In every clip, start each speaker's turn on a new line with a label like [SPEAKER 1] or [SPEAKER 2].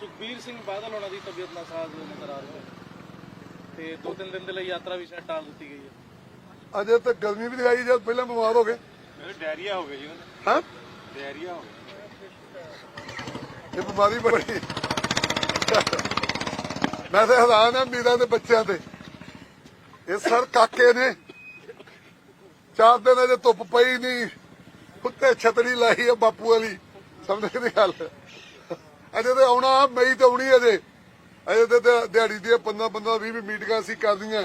[SPEAKER 1] ਸੁਖਬੀਰ ਸਿੰਘ ਬਾਦਲ ਉਹਨਾਂ ਦੀ ਤਬੀਅਤ ਨਾਸਾਜ਼ ਨਜ਼ਰ ਆ ਰਹੀ ਹੈ। ਤੇ ਦੋ ਤਿੰਨ ਦਿਨ ਦੇ ਲਈ ਯਾਤਰਾ ਵੀ ਸ਼ਾਇਦ ਟਾਲ ਦਿੱਤੀ ਗਈ ਹੈ।
[SPEAKER 2] ਅਜੇ ਤੱਕ ਗਰਮੀ ਵੀ ਆਈ ਜਦ ਪਹਿਲਾਂ ਬਿਮਾਰ ਹੋ ਗਏ।
[SPEAKER 3] ਮੇਰੇ ਡਾਇਰੀਆ ਹੋ ਗਿਆ ਜੀ
[SPEAKER 2] ਹਾਂ?
[SPEAKER 3] ਡਾਇਰੀਆ ਹੋ ਗਿਆ।
[SPEAKER 2] ਇਹ ਬਿਮਾਰੀ ਬੜੀ ਮੈਂ ਤਾਂ ਹੈਰਾਨ ਆ ਮੀਰਾਂ ਦੇ ਬੱਚਿਆਂ ਤੇ। ਇਹ ਸਰ ਕਾਕੇ ਨੇ। ਚਾਰ ਦਿਨ ਅਜੇ ਧੁੱਪ ਪਈ ਨਹੀਂ। ਉੱਤੇ ਛਤਰੀ ਲਾਈ ਆ ਬਾਪੂ ਵਾਲੀ। ਸਮਝ ਦੀ ਗੱਲ। ਅਜੇ ਤੇ ਆਉਣਾ ਮਈ ਤੇ ਆਉਣੀ ਅਜੇ। ਅਜੇ ਤੇ ਦਿਹਾ- ਦਿਹਾੜੀ ਦੀਆਂ 15 15 20 20 ਮੀਟਿੰਗਾਂ ਅਸੀਂ ਕਰਦੀਆਂ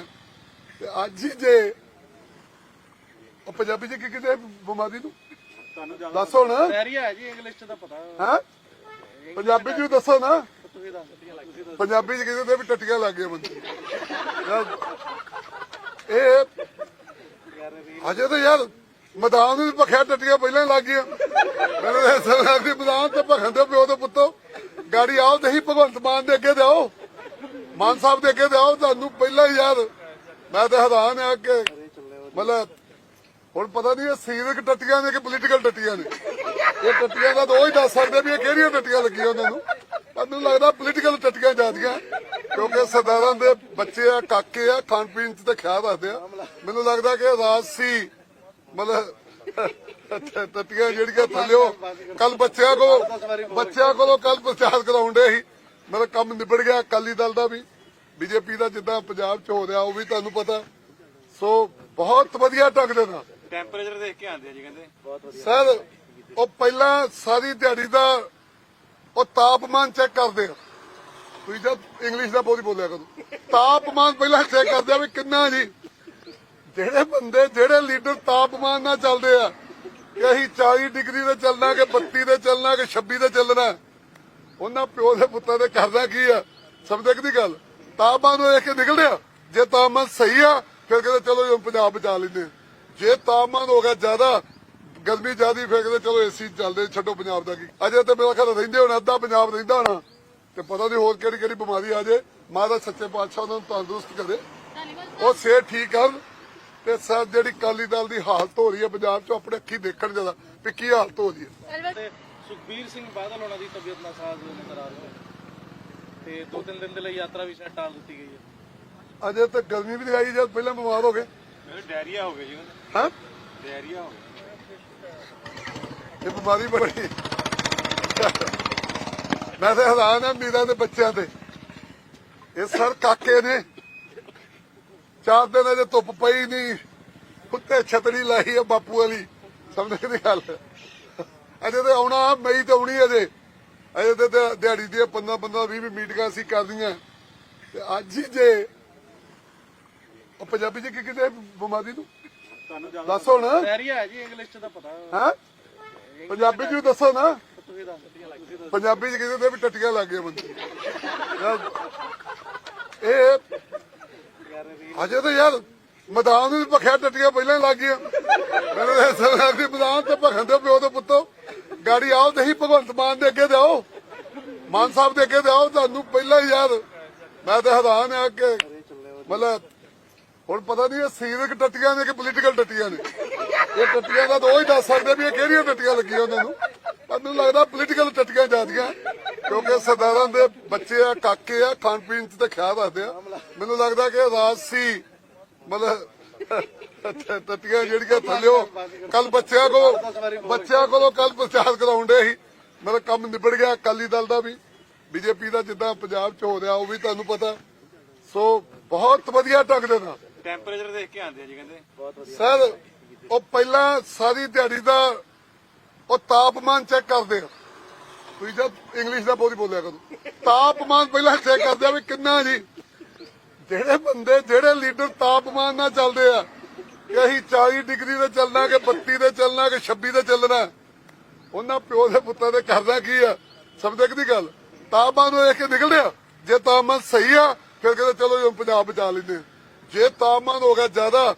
[SPEAKER 2] ਤੇ ਅੱਜ ਹੀ ਜੇ ਉਹ ਪੰਜਾਬੀ ਚ ਕੀ ਆ ਬਿਮਾਰੀ ਨੂੰ?
[SPEAKER 3] ਤੁਹਾਨੂੰ ਜ਼ਿਆਦਾ
[SPEAKER 2] ਦੱਸੋ ਨਾ
[SPEAKER 1] ਹੈ ਜੀ ਇੰਗਲਿਸ਼ ਚ ਤਾਂ ਪਤਾ।
[SPEAKER 2] ਹਾਂ? ਪੰਜਾਬੀ ਚ ਵੀ ਦੱਸੋ ਨਾ।
[SPEAKER 1] ਤੁਸੀਂ ਦੱਸ
[SPEAKER 2] ਪੰਜਾਬੀ ਚ ਕਹਿੰਦੇ ਤੇ ਵੀ ਟੱਟੀਆਂ ਲੱਗ ਗਈਆਂ ਬੰਦੇ। ਇਹ ਅਜੇ ਤਾਂ ਯਾਰ ਮੈਦਾਨ ਵੀ ਭਖਿਆ ਟੱਟੀਆਂ ਪਹਿਲਾਂ ਹੀ ਲੱਗ ਗਈਆਂ। ਮੈਨੂੰ ਐਸਾ ਲੱਗਦਾ ਮੈਦਾਨ ਤੇ ਭਖਣ ਦੇ ਪਿਓ ਦੇ ਪੁੱਤੋ। ਗਾੜੀ ਆਓ ਤੇ ਭਗਵੰਤ ਮਾਨ ਦੇ ਅੱਗੇ ਦਿਓ ਮਾਨ ਸਾਹਿਬ ਦੇ ਅੱਗੇ ਦਿਓ ਤੁਹਾਨੂੰ ਪਹਿਲਾਂ ਹੀ ਯਾਰ ਮੈਂ ਤੇ ਹੈਰਾਨ ਆ ਕਿ ਮਤਲਬ ਹੁਣ ਪਤਾ ਨਹੀਂ ਇਹ ਸੀਰਕ ਟੱਟੀਆਂ ਨੇ ਕਿ ਪੋਲੀਟੀਕਲ ਟੱਟੀਆਂ ਨੇ। ਇਹ ਟੱਟੀਆਂ ਦਾ ਤਾਂ ਉਹ ਹੀ ਦੱਸ ਸਕਦੇ ਵੀ ਇਹ ਕਿਹੜੀਆਂ ਟੱਟੀਆਂ ਲੱਗੀਆਂ ਉਹਨਾਂ ਨੂੰ। ਮੈਨੂੰ ਲੱਗਦਾ ਪੋਲੀਟੀਕਲ ਟੱਟੀਆਂ ਜਾਂਦੀਆਂ ਕਿਉਂਕਿ ਸਰਦਾਰਾਂ ਦੇ ਬੱਚੇ ਆ, ਕਾਕੇ ਆ, ਖਾਣ ਪੀਣ ਚ ਤੇ ਖਿਆਲ ਰੱਖਦੇ ਆ। ਮੈਨੂੰ ਲੱਗਦਾ ਕਿ ਰਾਜ ਸੀ, ਮਤਲਬ ਟੱਟੀਆਂ ਜਿਹੜੀਆਂ ਥੱਲਿਓ ਕੱਲ ਬੱਚਿਆਂ ਕੋ ਬੱਚਿਆਂ ਕੋਲੋਂ ਕੱਲ ਪ੍ਰਚਾਰ ਕਰਾਉਂਦੇ ਸੀ। ਮੇਰਾ ਕੰਮ ਨਿਬੜ ਗਿਆ ਅਕਾਲੀ ਦਲ ਦਾ ਵੀ ਬੀਜੇਪੀ ਦਾ ਜਿੱਦਾਂ ਪੰਜਾਬ ਚ ਹੋ ਰਿਹਾ ਉਹ ਵੀ ਤੁਹਾਨੂੰ ਪਤਾ। ਸੋ ਬਹੁਤ ਵਧੀਆ ਢੰਗ ਦੇ ਨਾਲ।
[SPEAKER 3] ਟੈਂਪਰੇਚਰ ਦੇਖ ਕੇ ਆਉਂਦੇ ਆ ਜੀ ਕਹਿੰਦੇ।
[SPEAKER 2] ਸਰ ਉਹ ਪਹਿਲਾਂ ਸਾਰੀ ਦਿਹਾੜੀ ਦਾ ਉਹ ਤਾਪਮਾਨ ਚੈੱਕ ਕਰਦੇ ਆ। ਤੁਸੀਂ ਜਦ ਇੰਗਲਿਸ਼ ਦਾ ਬੋਲੀ ਬੋਲਿਆ ਕਰੋ। ਤਾਪਮਾਨ ਪਹਿਲਾਂ ਚੈੱਕ ਕਰਦੇ ਆ ਵੀ ਕਿੰਨਾ ਜੀ। ਜਿਹੜੇ ਬੰਦੇ, ਜਿਹੜੇ ਲੀਡਰ ਤਾਪਮਾਨ ਨਾਲ ਚੱਲਦੇ ਆ, ਕਿ ਅਸੀਂ 40 ਡਿਗਰੀ ਤੇ ਚੱਲਣਾ, ਕਿ 32 ਤੇ ਚੱਲਣਾ, ਕਿ 26 ਤੇ ਚੱਲਣਾ, ਉਹਨਾਂ ਪਿਓ ਦੇ ਪੁੱਤਾਂ ਦੇ ਕਰਦਾ ਕੀ ਆ? ਸਮਝਦੇ ਦੀ ਗੱਲ? ਤਾਪਮਾਨ ਨੂੰ ਦੇਖ ਕੇ ਨਿਕਲਦੇ ਆ। ਜੇ ਤਾਪਮਾਨ ਸਹੀ ਆ, ਫਿਰ ਕਹਿੰਦੇ ਚਲੋ ਜੀ ਪੰਜਾਬ ਬਚਾ ਲੈਂਦੇ ਜੇ ਤਾਪਮਾਨ ਹੋ ਗਿਆ ਜ਼ਿਆਦਾ, ਗਰਮੀ ਜ਼ਿਆਦੀ, ਫਿਰ ਕਹਿੰਦੇ ਚਲੋ ਏਸੀ ਚੱਲਦੇ, ਛੱਡੋ ਪੰਜਾਬ ਦਾ ਕੀ। ਅਜੇ ਤੇ ਮੇਰਾ ਖਿਆਲ ਰਹਿੰਦੇ ਹੁਣ, ਅੱਧਾ ਪੰਜਾਬ ਰਹਿੰਦਾ ਹੋਣਾ। ਤੇ ਪਤਾ ਨਹੀਂ ਹੋਰ ਕਿਹੜੀ ਕਿਹੜੀ ਬਿਮਾਰੀ ਆ ਜੇ। ਮਹਾਰਾਜ ਸੱਚੇ ਪਾਤਸ਼ਾਹ ਉਹਨਾਂ ਨੂੰ ਤੰਦਰੁਸਤ ਕਰੇ। ਉਹ ਸਿਹਤ ਠੀਕ ਕਰਨ। ਤੇ ਸਰ ਜਿਹੜੀ ਕਾਲੀ ਦਲ ਦੀ ਹਾਲਤ ਹੋ ਰਹੀ ਹੈ ਪੰਜਾਬ 'ਚ ਆਪਣੇ ਅੱਖੀ ਦੇਖਣ ਜਦਾ ਵੀ ਕੀ ਹਾਲਤ ਹੋ ਰਹੀ ਹੈ।
[SPEAKER 1] ਤੇ ਸੁਖਬੀਰ ਸਿੰਘ ਬਾਦਲ ਉਹਨਾਂ ਦੀ ਤਬੀਅਤ ਨਾਸਾਜ਼ ਨਜ਼ਰ ਆ ਰਹੀ ਹੈ। ਤੇ ਦੋ ਤਿੰਨ ਦਿਨ ਦੇ ਲਈ ਯਾਤਰਾ ਵੀ ਸ਼ਾਇਦ ਟਾਲ ਦਿੱਤੀ ਗਈ ਹੈ।
[SPEAKER 2] ਅਜੇ ਤੱਕ ਗਰਮੀ ਵੀ ਆਈ ਜਦ ਪਹਿਲਾਂ ਬਿਮਾਰ ਹੋ ਗਏ?
[SPEAKER 3] ਡਾਇਰੀਆ ਹੋ ਗਿਆ ਜੀ।
[SPEAKER 2] ਹਾਂ?
[SPEAKER 3] ਡਾਇਰੀਆ ਹੋ ਗਿਆ
[SPEAKER 2] ਇਹ ਬਿਮਾਰੀ ਬੜੀ ਮੈਂ ਤਾਂ ਹੈਰਾਨ ਆ ਮੀਰਾਂ ਦੇ ਬੱਚਿਆਂ ਤੇ। ਇਹ ਸਰ ਕਾਕੇ ਨੇ ਚਾਰ ਦਿਨ ਅਜੇ ਧੁੱਪ ਪਈ ਨਹੀਂ ਉੱਤੇ ਛਤਰੀ ਲਾਈ ਆ ਬਾਪੂ ਵਾਲੀ। ਸਮਝ ਦੀ ਗੱਲ। ਅਜੇ ਤੇ ਆਉਣਾ ਮਈ ਤੇ ਆਉਣੀ ਅਜੇ। ਅਜੇ ਤੇ ਦਿਹਾ- ਦਿਹਾੜੀ ਦੀਆਂ 15 15 20 20 ਮੀਟਿੰਗਾਂ ਅਸੀਂ ਕਰਦੀਆਂ ਤੇ ਅੱਜ ਹੀ ਜੇ ਉਹ ਪੰਜਾਬੀ ਚ ਕੀ ਆ? ਬਿਮਾਰੀ ਨੂੰ?
[SPEAKER 3] ਤੁਹਾਨੂੰ ਜ਼ਿਆਦਾ
[SPEAKER 2] ਦੱਸੋ ਨਾ।
[SPEAKER 1] ਹੈ ਜੀ ਇੰਗਲਿਸ਼ ਚ ਤਾਂ ਪਤਾ।
[SPEAKER 2] ਹਾਂ? ਪੰਜਾਬੀ ਚ ਵੀ ਦੱਸੋ ਨਾ।
[SPEAKER 1] ਦੱਸ ਦੱਸੋ
[SPEAKER 2] ਪੰਜਾਬੀ ਚ ਕਹਿੰਦੇ ਤੇ ਵੀ ਟੱਟੀਆਂ ਲੱਗ ਗਈਆਂ ਬੰਦੇ ਇਹ ਅਜੇ ਤਾਂ ਯਾਰ ਮੈਦਾਨ ਨੂੰ ਵੀ ਟੱਟੀਆਂ ਪਹਿਲਾਂ ਹੀ ਲੱਗ ਗਈਆਂ। ਮੈਨੂੰ ਤਾਂ ਐਸਾ ਮੈਦਾਨ ਤੇ ਭਖਣ ਦੇ ਪਿਓ ਦੇ ਪੁੱਤੋ। ਗਾੜੀ ਆਓ ਤੇ ਹੀ ਭਗਵੰਤ ਮਾਨ ਦੇ ਅੱਗੇ ਦਿਓ ਮਾਨ ਸਾਹਿਬ ਦੇ ਅੱਗੇ ਦਿਓ ਤੁਹਾਨੂੰ ਪਹਿਲਾਂ ਹੀ ਯਾਰ। ਮੈਂ ਤੇ ਹੈਰਾਨ ਆ ਕਿ ਮਤਲਬ ਹੁਣ ਪਤਾ ਨਹੀਂ ਇਹ ਸੀਰਕ ਟੱਟੀਆਂ ਨੇ ਕਿ ਪੋਲੀਟੀਕਲ ਟੱਟੀਆਂ ਨੇ। ਇਹ ਟੱਟੀਆਂ ਦਾ ਤਾਂ ਉਹ ਹੀ ਦੱਸ ਸਕਦੇ ਵੀ ਇਹ ਕਿਹੜੀਆਂ ਟੱਟੀਆਂ ਲੱਗੀਆਂ ਉਹਨਾਂ ਨੂੰ। ਮੈਨੂੰ ਲੱਗਦਾ ਪੋਲੀਟੀਕਲ ਟੱਟੀਆਂ ਜਾਂਦੀਆਂ ਕਿਉਂਕਿ ਸਰਦਾਰਾਂ ਦੇ ਬੱਚੇ ਆ, ਕਾਕੇ ਆ ਖਾਣ ਪੀਣ ਚ ਤੇ ਖਿਆਲ ਰੱਖਦੇ ਆ। ਮੈਨੂੰ ਲੱਗਦਾ ਕਿ ਰਾਜਸੀ ਮਤਲਬ ਟੱਟੀਆਂ ਜਿਹੜੀਆਂ ਥੱਲਿਓ ਕੱਲ ਬੱਚਿਆਂ ਕੋ ਬੱਚਿਆਂ ਕੋਲੋਂ ਕੱਲ ਪ੍ਰਚਾਰ ਕਰਾਉਂਦੇ ਸੀ। ਮੇਰਾ ਕੰਮ ਨਿਬੜ ਗਿਆ ਅਕਾਲੀ ਦਲ ਦਾ ਵੀ। ਬੀਜੇਪੀ ਦਾ ਜਿੱਦਾਂ ਪੰਜਾਬ ਚ ਹੋ ਰਿਹਾ ਉਹ ਵੀ ਤੁਹਾਨੂੰ ਪਤਾ। ਸੋ ਬਹੁਤ ਵਧੀਆ ਢੰਗ ਦੇ ਨਾਲ।
[SPEAKER 3] ਟੈਂਪਰੇਚਰ ਦੇਖ ਕੇ ਆਉਂਦੇ ਆ ਜੀ ਕਹਿੰਦੇ।
[SPEAKER 2] ਸਰ ਉਹ ਪਹਿਲਾਂ ਸਾਰੀ ਦਿਹਾੜੀ ਦਾ ਉਹ ਤਾਪਮਾਨ ਚੈੱਕ ਕਰਦੇ ਆ। ਤੁਸੀਂ ਜਦ ਇੰਗਲਿਸ਼ ਦਾ ਬੋਲੀ ਬੋਲਿਆ ਕਰੋ। ਤਾਪਮਾਨ ਪਹਿਲਾਂ ਚੈੱਕ ਕਰਦੇ ਆ ਵੀ ਕਿੰਨਾ ਜੀ। ਜਿਹੜੇ ਬੰਦੇ, ਜਿਹੜੇ ਲੀਡਰ ਤਾਪਮਾਨ ਨਾਲ ਚੱਲਦੇ ਆ, ਕਿ ਅਸੀਂ 40 ਡਿਗਰੀ ਤੇ ਚੱਲਣਾ, ਕਿ 32 ਤੇ ਚੱਲਣਾ, ਕਿ 26 ਤੇ ਚੱਲਣਾ, ਉਹਨਾਂ ਪਿਓ ਦੇ ਪੁੱਤਾਂ ਦੇ ਕਰਦਾ ਕੀ ਆ? ਸਮਝਦੇ ਦੀ ਗੱਲ? ਤਾਪਮਾਨ ਨੂੰ ਦੇਖ ਕੇ ਨਿਕਲਦੇ ਆ। ਜੇ ਤਾਪਮਾਨ ਸਹੀ ਆ, ਫਿਰ ਕਹਿੰਦੇ ਚਲੋ ਜੀ ਪੰਜਾਬ ਬਚਾ ਲੈਂਦੇ ਜੇ ਤਾਪਮਾਨ ਹੋ ਗਿਆ ਜ਼ਿਆਦਾ,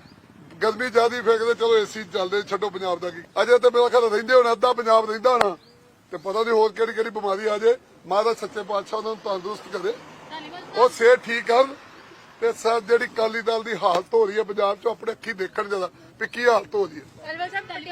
[SPEAKER 2] ਗਰਮੀ ਜ਼ਿਆਦੀ, ਫਿਰ ਕਹਿੰਦੇ ਚਲੋ ਏਸੀ ਚੱਲਦੇ, ਛੱਡੋ ਪੰਜਾਬ ਦਾ ਕੀ। ਅਜੇ ਤੇ ਮੇਰਾ ਖਿਆਲ ਰਹਿੰਦੇ ਹੋਣਾ, ਅੱਧਾ ਪੰਜਾਬ ਰਹਿੰਦਾ ਹੋਣਾ। ਤੇ ਪਤਾ ਨਹੀਂ ਹੋਰ ਕਿਹੜੀ ਕਿਹੜੀ ਬਿਮਾਰੀ ਆ ਜੇ। ਮਹਾਰਾਜ ਸੱਚੇ ਪਾਤਸ਼ਾਹ ਉਹਨਾਂ ਨੂੰ ਤੰਦਰੁਸਤ ਕਰੇ। ਉਹ ਸਿਹਤ ਠੀਕ ਕਰਨ ਤੇ ਸਰ ਜਿਹੜੀ ਕਾਲੀ ਦਲ ਦੀ ਹਾਲਤ ਹੋ ਰਹੀ ਹੈ ਪੰਜਾਬ 'ਚ ਆਪਣੇ ਅੱਖੀ ਦੇਖਣ ਜਦਾ ਵੀ ਕੀ ਹਾਲਤ ਹੋ ਰਹੀ ਹੈ।